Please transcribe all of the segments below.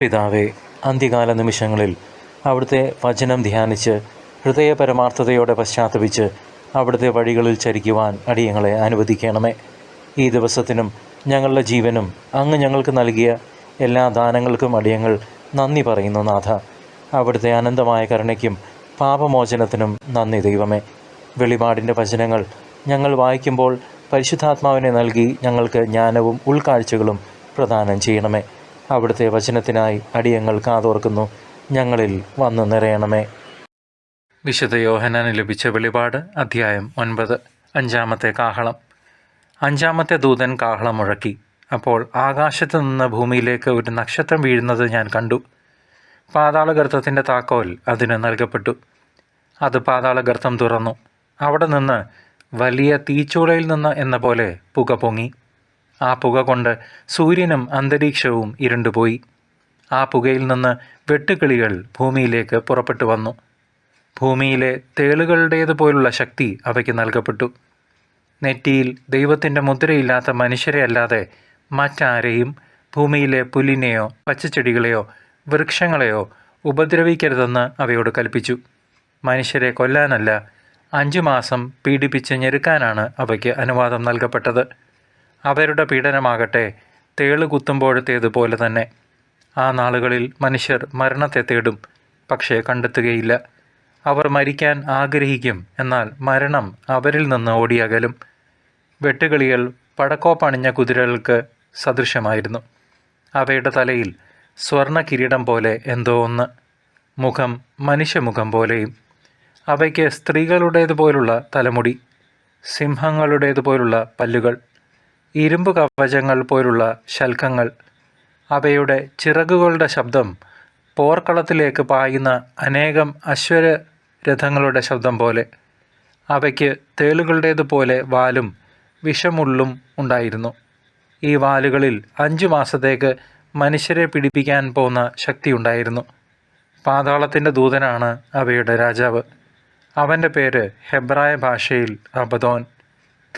പിതാവേ അന്ത്യകാല നിമിഷങ്ങളിൽ അവിടുത്തെ വചനം ധ്യാനിച്ച് ഹൃദയ പരമാർത്ഥതയോടെ പശ്ചാത്തപിച്ച് അവിടുത്തെ വഴികളിൽ ചരിക്കുവാൻ അടിയങ്ങളെ അനുവദിക്കണമേ. ഈ ദിവസത്തിനും ഞങ്ങളുടെ ജീവനും അങ്ങ് ഞങ്ങൾക്ക് നൽകിയ എല്ലാ ദാനങ്ങൾക്കും അടിയങ്ങൾ നന്ദി പറയുന്നു നാഥ. അവിടുത്തെ അനന്തമായ കരുണയ്ക്കും പാപമോചനത്തിനും നന്ദി ദൈവമേ. വെളിപാടിന്റെ വചനങ്ങൾ ഞങ്ങൾ വായിക്കുമ്പോൾ പരിശുദ്ധാത്മാവിനെ നൽകി ഞങ്ങൾക്ക് ജ്ഞാനവും ഉൾക്കാഴ്ചകളും പ്രദാനം ചെയ്യണമേ. അവിടുത്തെ വചനത്തിനായി അടിയങ്ങൾ കാതോർക്കുന്നു. ഞങ്ങളിൽ വന്നു നിറയണമേ. വിശുദ്ധ യോഹനാന് ലഭിച്ച വെളിപാട് അധ്യായം ഒൻപത് അഞ്ചാമത്തെ കാഹളം. അഞ്ചാമത്തെ ദൂതൻ കാഹളം മുഴക്കി. അപ്പോൾ ആകാശത്ത് നിന്ന് ഭൂമിയിലേക്ക് ഒരു നക്ഷത്രം വീഴുന്നത് ഞാൻ കണ്ടു. പാതാളഗർത്തത്തിന്റെ താക്കോൽ അതിന് നൽകപ്പെട്ടു. അത് പാതാളഗർത്തം തുറന്നു. അവിടെ നിന്ന് വലിയ തീച്ചൂളയിൽ നിന്ന് എന്ന പോലെ പുക പൊങ്ങി. ആ പുക കൊണ്ട് സൂര്യനും അന്തരീക്ഷവും ഇരുണ്ടുപോയി. ആ പുകയിൽ നിന്ന് വെട്ടുക്കിളികൾ ഭൂമിയിലേക്ക് പുറപ്പെട്ടു വന്നു. ഭൂമിയിലെ തേളുകളുടേതുപോലുള്ള ശക്തി അവയ്ക്ക് നൽകപ്പെട്ടു. നെറ്റിയിൽ ദൈവത്തിന്റെ മുദ്രയില്ലാത്ത മനുഷ്യരെ അല്ലാതെ മറ്റാരെയും ഭൂമിയിലെ പുല്ലിനെയോ പച്ചച്ചെടികളെയോ വൃക്ഷങ്ങളെയോ ഉപദ്രവിക്കരുതെന്ന് അവയോട് കൽപ്പിച്ചു. മനുഷ്യരെ കൊല്ലാനല്ല അഞ്ചു മാസം പീഡിപ്പിച്ച് ഞെരുക്കാനാണ് അവയ്ക്ക് അനുവാദം നൽകപ്പെട്ടത്. അവരുടെ പീഡനമാകട്ടെ തേൾ കുത്തുമ്പോഴത്തേതുപോലെ തന്നെ. ആ നാളുകളിൽ മനുഷ്യർ മരണത്തെ തേടും പക്ഷേ കണ്ടെത്തുകയില്ല. അവർ മരിക്കാൻ ആഗ്രഹിക്കും എന്നാൽ മരണം അവരിൽ നിന്ന് ഓടിയകലും. വെട്ടുകിളികൾ പടക്കോപ്പണിഞ്ഞ കുതിരകൾക്ക് സദൃശമായിരുന്നു. അവയുടെ തലയിൽ സ്വർണ കിരീടം പോലെ എന്തോ ഒന്ന്. മുഖം മനുഷ്യമുഖം പോലെയും. അവയ്ക്ക് സ്ത്രീകളുടേതുപോലുള്ള തലമുടി സിംഹങ്ങളുടേതുപോലുള്ള പല്ലുകൾ. ഇരുമ്പ് കവചങ്ങൾ പോലുള്ള ശൽക്കങ്ങൾ. അവയുടെ ചിറകുകളുടെ ശബ്ദം പോർക്കളത്തിലേക്ക് പായുന്ന അനേകം അശ്വരഥങ്ങളുടെ ശബ്ദം പോലെ. അവയ്ക്ക് തേളുകളുടേതുപോലെ വാലും വിഷമുള്ളും ഉണ്ടായിരുന്നു. ഈ വാലുകളിൽ അഞ്ചു മാസത്തേക്ക് മനുഷ്യരെ പിടിപ്പിക്കാൻ പോന്ന ശക്തിയുണ്ടായിരുന്നു പാതാളത്തിന്റെ ദൂതനാണ് അവയുടെ രാജാവ്. അവന്റെ പേര് ഹെബ്രായ ഭാഷയിൽ അബദോൻ.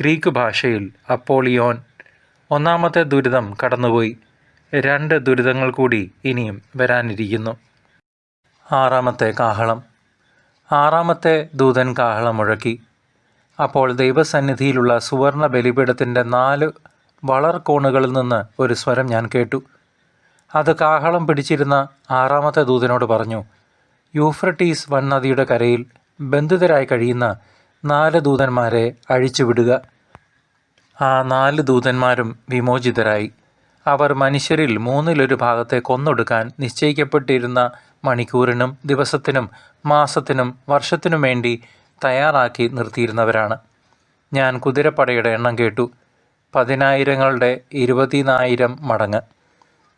ഗ്രീക്ക് ഭാഷയിൽ അപ്പോളിയോൻ ഒന്നാമത്തെ ദുരിതം കടന്നുപോയി. രണ്ട് ദുരിതങ്ങൾ കൂടി ഇനിയും വരാനിരിക്കുന്നു. ആറാമത്തെ കാഹളം. ആറാമത്തെ ദൂതൻ കാഹളം മുഴക്കി. അപ്പോൾ ദൈവസന്നിധിയിലുള്ള സുവർണ ബലിപീഠത്തിന്റെ നാല് വളർക്കോണുകളിൽ നിന്ന് ഒരു സ്വരം ഞാൻ കേട്ടു. അത് കാഹളം പിടിച്ചിരുന്ന ആറാമത്തെ ദൂതനോട് പറഞ്ഞു യൂഫ്രട്ടീസ് വൻ നദിയുടെ കരയിൽ ബന്ധിതരായി കഴിയുന്ന നാല് ദൂതന്മാരെ അഴിച്ചുവിടുക. ആ നാല് ദൂതന്മാരും വിമോചിതരായി. അവർ മനുഷ്യരിൽ മൂന്നിലൊരു ഭാഗത്തെ കൊന്നൊടുക്കാൻ നിശ്ചയിക്കപ്പെട്ടിരുന്ന മണിക്കൂറിനും ദിവസത്തിനും മാസത്തിനും വർഷത്തിനും വേണ്ടി തയ്യാറാക്കി നിർത്തിയിരുന്നവരാണ്. ഞാൻ കുതിരപ്പടയുടെ എണ്ണം കേട്ടു. പതിനായിരങ്ങളുടെ ഇരുപതിനായിരം മടങ്ങ്.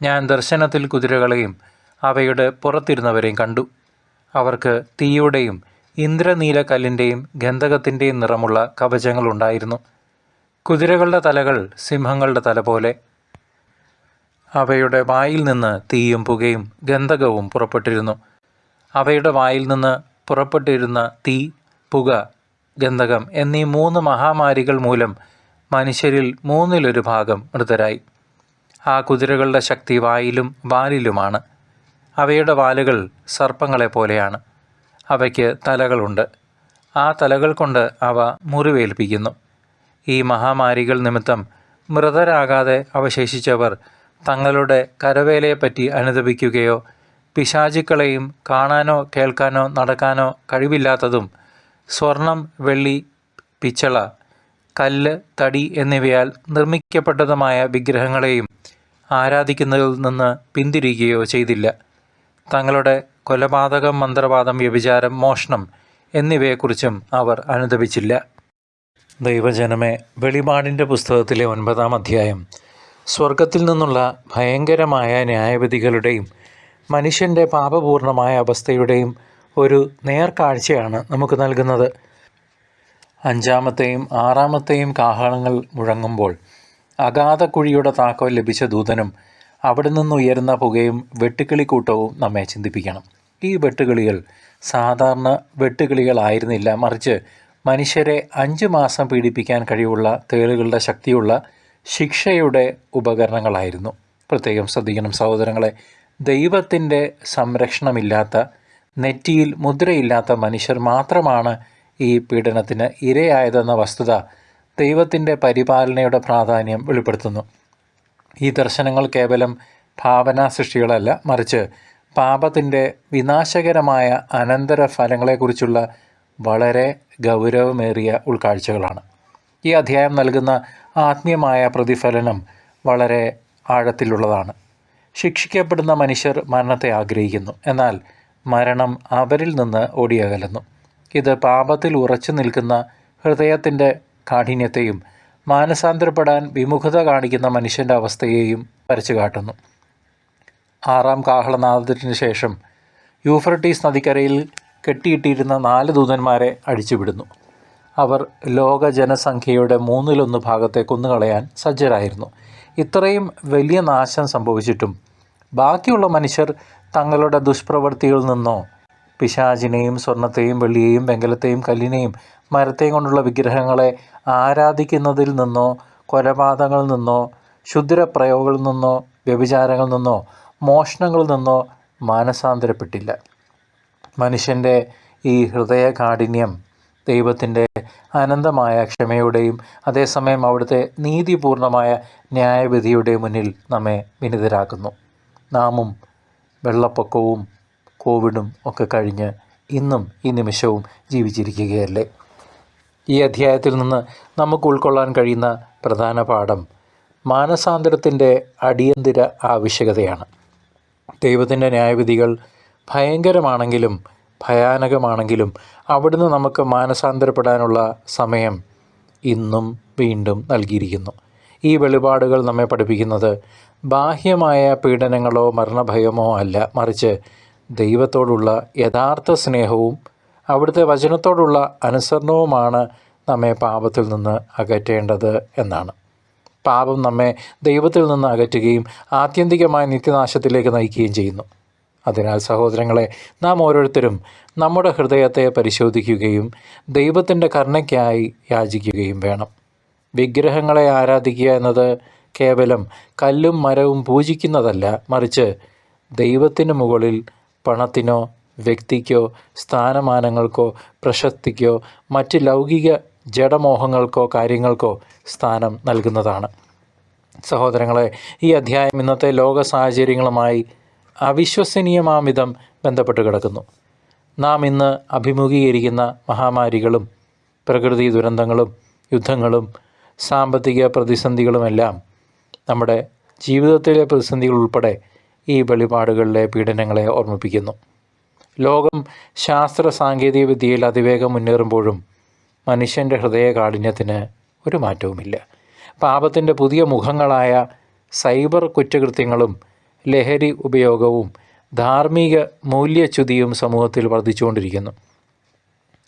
ഞാൻ ദർശനത്തിൽ കുതിരകളെയും അവയുടെ പുറത്തിരുന്നവരെയും കണ്ടു. അവർക്ക് തീയുടെയും ഇന്ദ്രനീലക്കല്ലിന്റെയും ഗന്ധകത്തിന്റെയും നിറമുള്ള കവചങ്ങളുണ്ടായിരുന്നു. കുതിരകളുടെ തലകൾ സിംഹങ്ങളുടെ തല പോലെ. അവയുടെ വായിൽ നിന്ന് തീയും പുകയും ഗന്ധകവും പുറപ്പെട്ടിരുന്നു. അവയുടെ വായിൽ നിന്ന് പുറപ്പെട്ടിരുന്ന തീ പുക ഗന്ധകം എന്നീ മൂന്ന് മഹാമാരികൾ മൂലം മനുഷ്യരിൽ മൂന്നിലൊരു ഭാഗം മൃതരായി. ആ കുതിരകളുടെ ശക്തി വായിലും വാലിലുമാണ്. അവയുടെ വാലുകൾ സർപ്പങ്ങളെ പോലെയാണ്. അവയ്ക്ക് തലകളുണ്ട്. ആ തലകൾ കൊണ്ട് അവ മുറിവേൽപ്പിക്കുന്നു. ഈ മഹാമാരികൾ നിമിത്തം മൃതരാകാതെ അവശേഷിച്ചവർ തങ്ങളുടെ കരവേലയെപ്പറ്റി അനുദപിക്കുകയോ പിശാചുക്കളെയും കാണാനോ കേൾക്കാനോ നടക്കാനോ കഴിവില്ലാത്തതും സ്വർണം വെള്ളി പിച്ചള കല്ല് തടി എന്നിവയാൽ നിർമ്മിക്കപ്പെട്ടതുമായ വിഗ്രഹങ്ങളെയും ആരാധിക്കുന്നതിൽ നിന്ന് പിന്തിരിയുകയോ ചെയ്തില്ല. തങ്ങളുടെ കൊലപാതകം മന്ത്രവാദം വ്യഭിചാരം മോഷണം എന്നിവയെക്കുറിച്ചും അവർ അനുദപിച്ചില്ല. ദൈവജനമേ വെളിപാടിന്റെ പുസ്തകത്തിലെ ഒൻപതാം അധ്യായം. സ്വർഗത്തിൽ നിന്നുള്ള ഭയങ്കരമായ ന്യായവിധികളുടെയും മനുഷ്യന്റെ പാപപൂർണമായ അവസ്ഥയുടെയും ഒരു നേർക്കാഴ്ചയാണ് നമുക്ക് നൽകുന്നത്. അഞ്ചാമത്തെയും ആറാമത്തെയും കാഹളങ്ങൾ മുഴങ്ങുമ്പോൾ അഗാധക്കുഴിയുടെ താക്കോൽ ലഭിച്ച ദൂതനും അവിടെ നിന്നുയരുന്ന പുകയും വെട്ടുക്കിളിക്കൂട്ടവും നമ്മെ ചിന്തിപ്പിക്കണം. ഈ വെട്ടുകിളികൾ സാധാരണ വെട്ടുകിളികളായിരുന്നില്ല മറിച്ച് മനുഷ്യരെ അഞ്ച് മാസം പീഡിപ്പിക്കാൻ കഴിവുള്ള തേളുകളുടെ ശക്തിയുള്ള ശിക്ഷയുടെ ഉപകരണങ്ങളായിരുന്നു. പ്രത്യേകം ശ്രദ്ധിക്കണം സഹോദരങ്ങളെ ദൈവത്തിന്റെ സംരക്ഷണമില്ലാത്ത നെറ്റിയിൽ മുദ്രയില്ലാത്ത മനുഷ്യർ മാത്രമാണ് ഈ പീഡനത്തിന് ഇരയായതെന്ന വസ്തുത ദൈവത്തിന്റെ പരിപാലനയുടെ പ്രാധാന്യം വെളിപ്പെടുത്തുന്നു. ഈ ദർശനങ്ങൾ കേവലം ഭാവനാ സൃഷ്ടികളല്ല മറിച്ച് പാപത്തിന്റെ വിനാശകരമായ അനന്തര ഫലങ്ങളെക്കുറിച്ചുള്ള വളരെ ഗൗരവമേറിയ ഉൾക്കാഴ്ചകളാണ്. ഈ അധ്യായം നൽകുന്ന ആത്മീയമായ പ്രതിഫലനം വളരെ ആഴത്തിലുള്ളതാണ്. ശിക്ഷിക്കപ്പെടുന്ന മനുഷ്യർ മരണത്തെ ആഗ്രഹിക്കുന്നു. എന്നാൽ മരണം അവരിൽ നിന്ന് ഓടിയകലുന്നു. ഇത് പാപത്തിൽ ഉറച്ചു നിൽക്കുന്ന ഹൃദയത്തിന്റെ കാഠിന്യത്തെയും മാനസാന്തരപ്പെടാൻ വിമുഖത കാണിക്കുന്ന മനുഷ്യന്റെ അവസ്ഥയെയും വരച്ചു കാട്ടുന്നു. ആറാം കാഹളനാദത്തിന് ശേഷം യൂഫ്രട്ടീസ് നദിക്കരയിൽ കെട്ടിയിട്ടിരുന്ന നാല് ദൂതന്മാരെ അഴിച്ചുവിടുന്നു അവർ ലോക ജനസംഖ്യയുടെ മൂന്നിലൊന്ന് ഭാഗത്തെ കൊന്നുകളയാൻ സജ്ജരായിരുന്നു. ഇത്രയും വലിയ നാശം സംഭവിച്ചിട്ടും ബാക്കിയുള്ള മനുഷ്യർ തങ്ങളുടെ ദുഷ്പ്രവൃത്തികളിൽ നിന്നോ പിശാചിനെയും സ്വർണത്തെയും വെള്ളിയെയും വെങ്കലത്തെയും കല്ലിനെയും മരത്തെയും കൊണ്ടുള്ള വിഗ്രഹങ്ങളെ ആരാധിക്കുന്നതിൽ നിന്നോ കൊലപാതകങ്ങളിൽ നിന്നോ ക്ഷുദ്രപ്രയോഗങ്ങളിൽ നിന്നോ വ്യഭിചാരങ്ങളിൽ നിന്നോ മോഷണങ്ങളിൽ നിന്നോ മാനസാന്തരപ്പെട്ടില്ല. മനുഷ്യന്റെ ഈ ഹൃദയ കാഠിന്യം ദൈവത്തിന്റെ അനന്തമായ ക്ഷമയുടെയും അതേസമയം അവിടുത്തെ നീതിപൂർണമായ ന്യായവിധിയുടെ മുന്നിൽ നമ്മെ വിനിതരാക്കുന്നു. നാമും വെള്ളപ്പൊക്കവും കോവിഡും ഒക്കെ കഴിഞ്ഞ് ഇന്നും ഈ നിമിഷവും ജീവിച്ചിരിക്കുകയല്ലേ? ഈ അധ്യായത്തിൽ നിന്ന് നമുക്ക് ഉൾക്കൊള്ളാൻ കഴിയുന്ന പ്രധാന പാഠം മാനസാന്തരത്തിന്റെ അടിയന്തര ആവശ്യകതയാണ്. ദൈവത്തിന്റെ ന്യായവിധികൾ ഭയങ്കരമാണെങ്കിലും ഭയാനകമാണെങ്കിലും അവിടുന്ന് നമുക്ക് മാനസാന്തരപ്പെടാനുള്ള സമയം ഇന്നും വീണ്ടും നൽകിയിരിക്കുന്നു. ഈ വെളിപാടുകൾ നമ്മെ പഠിപ്പിക്കുന്നത് ബാഹ്യമായ പീഡനങ്ങളോ മരണഭയമോ അല്ല മറിച്ച് ദൈവത്തോടുള്ള യഥാർത്ഥ സ്നേഹവും അവിടുത്തെ വചനത്തോടുള്ള അനുസരണവുമാണ് നമ്മെ പാപത്തിൽ നിന്ന് അകറ്റേണ്ടത് എന്നാണ്. പാപം നമ്മെ ദൈവത്തിൽ നിന്ന് അകറ്റുകയും ആത്യന്തികമായ നിത്യനാശത്തിലേക്ക് നയിക്കുകയും ചെയ്യുന്നു. അതിനാൽ സഹോദരങ്ങളെ നാം ഓരോരുത്തരും നമ്മുടെ ഹൃദയത്തെ പരിശോധിക്കുകയും ദൈവത്തിന്റെ കരുണയ്ക്കായി യാചിക്കുകയും വേണം. വിഗ്രഹങ്ങളെ ആരാധിക്കുക എന്നത് കേവലം കല്ലും മരവും പൂജിക്കുന്നതല്ല മറിച്ച് ദൈവത്തിന് മുകളിൽ പണത്തിനോ വ്യക്തിക്കോ സ്ഥാനമാനങ്ങൾക്കോ പ്രശസ്തിക്കോ മറ്റ് ലൗകിക ജഡമോഹങ്ങൾക്കോ കാര്യങ്ങൾക്കോ സ്ഥാനം നൽകുന്നതാണ്. സഹോദരങ്ങളെ ഈ അധ്യായം ഇന്നത്തെ ലോക സാഹചര്യങ്ങളുമായി അവിശ്വസനീയമാമിതം ബന്ധപ്പെട്ട് കിടക്കുന്നു. നാം ഇന്ന് അഭിമുഖീകരിക്കുന്ന മഹാമാരികളും പ്രകൃതി ദുരന്തങ്ങളും യുദ്ധങ്ങളും സാമ്പത്തിക പ്രതിസന്ധികളുമെല്ലാം നമ്മുടെ ജീവിതത്തിലെ പ്രതിസന്ധികൾ ഉൾപ്പെടെ ഈ വെളിപാടുകളിലെ പീഡനങ്ങളെ ഓർമ്മിപ്പിക്കുന്നു. ലോകം ശാസ്ത്ര സാങ്കേതിക വിദ്യയിൽ അതിവേഗം മുന്നേറുമ്പോഴും മനുഷ്യന്റെ ഹൃദയ കാഠിന്യത്തിന് ഒരു മാറ്റവുമില്ല. പാപത്തിന്റെ പുതിയ മുഖങ്ങളായ സൈബർ കുറ്റകൃത്യങ്ങളും ലഹരി ഉപയോഗവും ധാർമ്മിക മൂല്യച്യുതിയും സമൂഹത്തിൽ വർദ്ധിച്ചുകൊണ്ടിരിക്കുന്നു.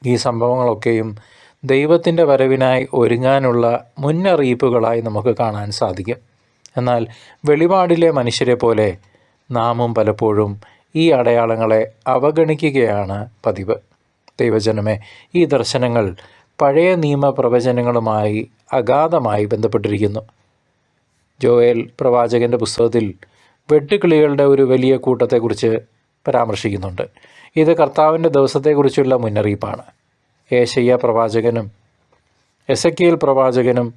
ഈ സംഭവങ്ങളൊക്കെയും ദൈവത്തിന്റെ വരവിനായി ഒരുങ്ങാനുള്ള മുന്നറിയിപ്പുകളായി നമുക്ക് കാണാൻ സാധിക്കും. എന്നാൽ വെളിപാടിലെ മനുഷ്യരെ പോലെ നാമും പലപ്പോഴും ഈ അടയാളങ്ങളെ അവഗണിക്കുകയാണ് പതിവ്. ദൈവജനമേ ഈ ദർശനങ്ങൾ പഴയ നിയമ പ്രവചനങ്ങളുമായി അഗാധമായി ബന്ധപ്പെട്ടിരിക്കുന്നു. ജോയൽ പ്രവാചകന്റെ പുസ്തകത്തിൽ വെട്ടുക്കിളികളുടെ ഒരു വലിയ കൂട്ടത്തെക്കുറിച്ച് പരാമർശിക്കുന്നുണ്ട്. ഇത് കർത്താവിന്റെ ദിവസത്തെക്കുറിച്ചുള്ള മുന്നറിയിപ്പാണ്. ഏശയ്യ പ്രവാചകനും എസക്കിയൽ പ്രവാചകനും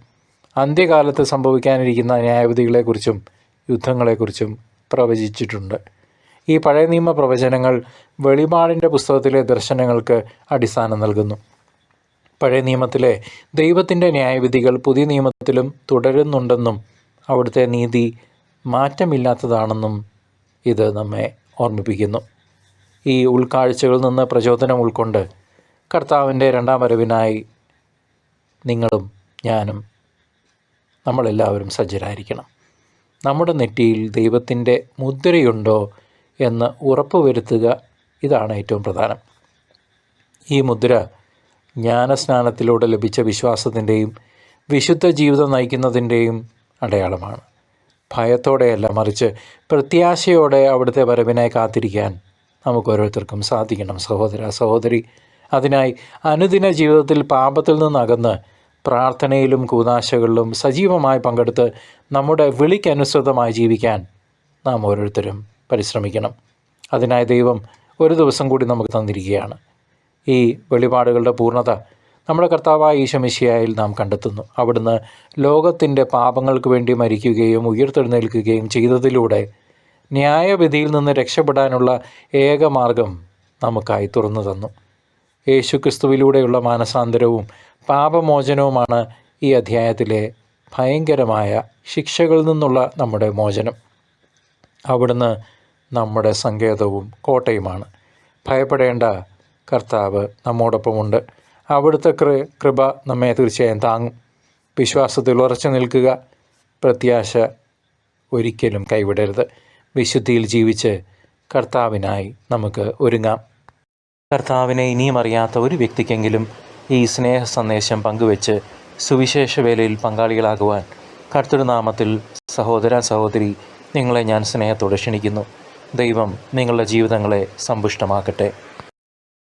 അന്ത്യകാലത്ത് സംഭവിക്കാനിരിക്കുന്ന ന്യായവിധികളെക്കുറിച്ചും യുദ്ധങ്ങളെക്കുറിച്ചും പ്രവചിച്ചിട്ടുണ്ട്. ഈ പഴയ നിയമ പ്രവചനങ്ങൾ വെളിപാടിന്റെ പുസ്തകത്തിലെ ദർശനങ്ങൾക്ക് അടിസ്ഥാനം നൽകുന്നു. പഴയ നിയമത്തിലെ ദൈവത്തിന്റെ ന്യായവിധികൾ പുതിയ നിയമത്തിലും തുടരുന്നുണ്ടെന്നും അവിടുത്തെ നീതി മാറ്റമില്ലാത്തതാണെന്നും ഇത് നമ്മെ ഓർമ്മിപ്പിക്കുന്നു. ഈ ഉൾക്കാഴ്ചകളിൽ നിന്ന് പ്രചോദനം ഉൾക്കൊണ്ട് കർത്താവിന്റെ രണ്ടാം വരവിനായി നിങ്ങളും ഞാനും നമ്മളെല്ലാവരും സജ്ജരായിരിക്കണം. നമ്മുടെ നെറ്റിയിൽ ദൈവത്തിന്റെ മുദ്രയുണ്ടോ എന്ന് ഉറപ്പുവരുത്തുക ഇതാണ് ഏറ്റവും പ്രധാനം. ഈ മുദ്ര ജ്ഞാനസ്നാനത്തിലൂടെ ലഭിച്ച വിശ്വാസത്തിന്റെയും വിശുദ്ധ ജീവിതം നയിക്കുന്നതിന്റെയും അടയാളമാണ്. ഭയത്തോടെയല്ല മറിച്ച് പ്രത്യാശയോടെ അവിടുത്തെ വരവിനെ കാത്തിരിക്കാൻ നമുക്ക് ഓരോരുത്തർക്കും സാധിക്കണം. സഹോദര സഹോദരി അതിനായി അനുദിന ജീവിതത്തിൽ പാപത്തിൽ നിന്നകന്ന് പ്രാർത്ഥനയിലും കൂതാശകളിലും സജീവമായി പങ്കെടുത്ത് നമ്മുടെ വിളിക്കനുസൃതമായി ജീവിക്കാൻ നാം ഓരോരുത്തരും പരിശ്രമിക്കണം. അതിനായി ദൈവം ഒരു ദിവസം കൂടി നമുക്ക് തന്നിരിക്കുകയാണ്. ഈ വെളിപാടുകളുടെ പൂർണത നമ്മുടെ കർത്താവായ ഈശമിശിയായിൽ നാം കണ്ടെത്തുന്നു. അവിടുന്ന് ലോകത്തിന്റെ പാപങ്ങൾക്ക് വേണ്ടി മരിക്കുകയും ഉയർത്തെഴുന്നേൽക്കുകയും ചെയ്തതിലൂടെ ന്യായവിധിയിൽ നിന്ന് രക്ഷപ്പെടാനുള്ള ഏക മാർഗം നമുക്കായി തുറന്നു തന്നു. യേശുക്രിസ്തുവിലൂടെയുള്ള മാനസാന്തരവും പാപമോചനവുമാണ് ഈ അധ്യായത്തിലെ ഭയങ്കരമായ ശിക്ഷകളിൽ നിന്നുള്ള നമ്മുടെ മോചനം. അവിടുന്ന് നമ്മുടെ സങ്കേതവും കോട്ടയുമാണ്. ഭയപ്പെടേണ്ട കർത്താവ് നമ്മോടൊപ്പമുണ്ട്. അവിടുത്തെ കൃ കൃപ നമ്മെ തീർച്ചയായും താങ്ങും. വിശ്വാസത്തിൽ ഉറച്ചു നിൽക്കുക. പ്രത്യാശ ഒരിക്കലും കൈവിടരുത്. വിശുദ്ധിയിൽ ജീവിച്ച് കർത്താവിനായി നമുക്ക് ഒരുങ്ങാം. കർത്താവിനെ ഇനിയും അറിയാത്ത ഒരു വ്യക്തിക്കെങ്കിലും ഈ സ്നേഹ സന്ദേശം പങ്കുവെച്ച് സുവിശേഷ വേലയിൽ പങ്കാളികളാകുവാൻ കർത്തൃനാമത്തിൽ സഹോദര സഹോദരി നിങ്ങളെ ഞാൻ സ്നേഹത്തോടെ ക്ഷണിക്കുന്നു. ദൈവം നിങ്ങളുടെ ജീവിതങ്ങളെ സമ്പുഷ്ടമാക്കട്ടെ.